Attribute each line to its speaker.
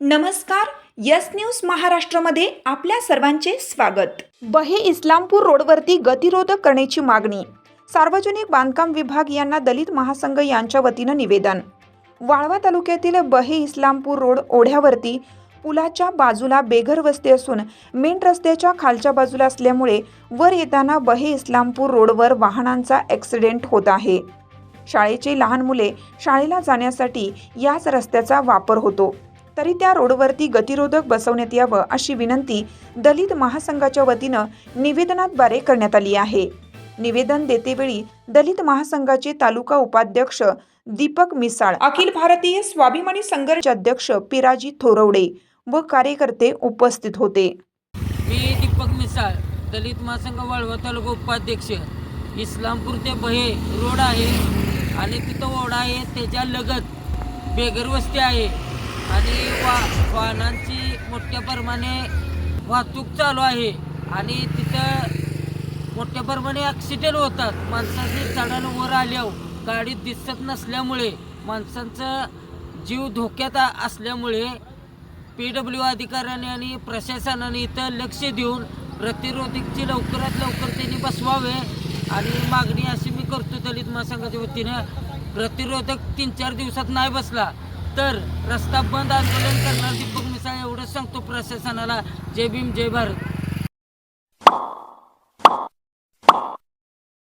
Speaker 1: नमस्कार yes news महाराष्ट्रामध्ये आपल्या सर्वांचे स्वागत. बहे इस्लामपूर रोडवरती गतिरोधक करण्याची मागणी. सार्वजनिक बांधकाम विभाग यांना दलित महासंघ यांच्या वतीनं निवेदन. वाळवा तालुक्यातील बहे इस्लामपूर रोड ओढ्यावरती पुलाच्या बाजूला बेघर वस्ती असून मेन रस्त्याच्या खालच्या बाजूला असल्यामुळे वर येताना बहे इस्लामपूर रोडवर वाहनांचा ॲक्सिडेंट होत आहे. शाळेचे लहान मुले शाळेला जाण्यासाठी याच रस्त्याचा वापर होतो. तरी त्या रोडवरती गतिरोधक बसवण्यात यावं अशी विनंती दलित महासंघाच्या वतीनं निवेदनाद्वारे करण्यात आली आहे. निवेदन देतेवेळी दलित महासंघाचे तालुका उपाध्यक्ष दीपक मिसाळ अखिल भारतीय स्वाभिमानी संघर्ष अध्यक्ष पिराजी थोरवडे व कार्यकर्ते उपस्थित होते.
Speaker 2: मी दीपक मिसाळ दलित महासंघ वाळवा तालुका उपाध्यक्ष. इस्लामपूर ते बहे रोड आहे आणि तिथं ओढा आहे त्याच्या लगत बेगर वस्ती आहे. आणि वा वाहनांची मोठ्या प्रमाणे वाहतूक चालू आहे. आणि तिथं मोठ्या प्रमाणे ॲक्सिडेंट होतात. माणसांनी चढानं वर आल्यावर गाडी दिसत नसल्यामुळे माणसांचा जीव धोक्यात असल्यामुळे पी डब्ल्यू अधिकाऱ्याने आणि प्रशासनाने इथं लक्ष देऊन प्रतिरोधकची लवकरात लवकर त्यांनी बसवावे. आणि मागणी अशी मी करतो दलित महासंघाच्या वतीनं प्रतिरोधक तीन चार दिवसात नाही बसला. तर रस्ता बंद आंदोलन करणार दीपक मिसाळ एवढंच सांगतो प्रशासनाला. जय भीम जय भारत.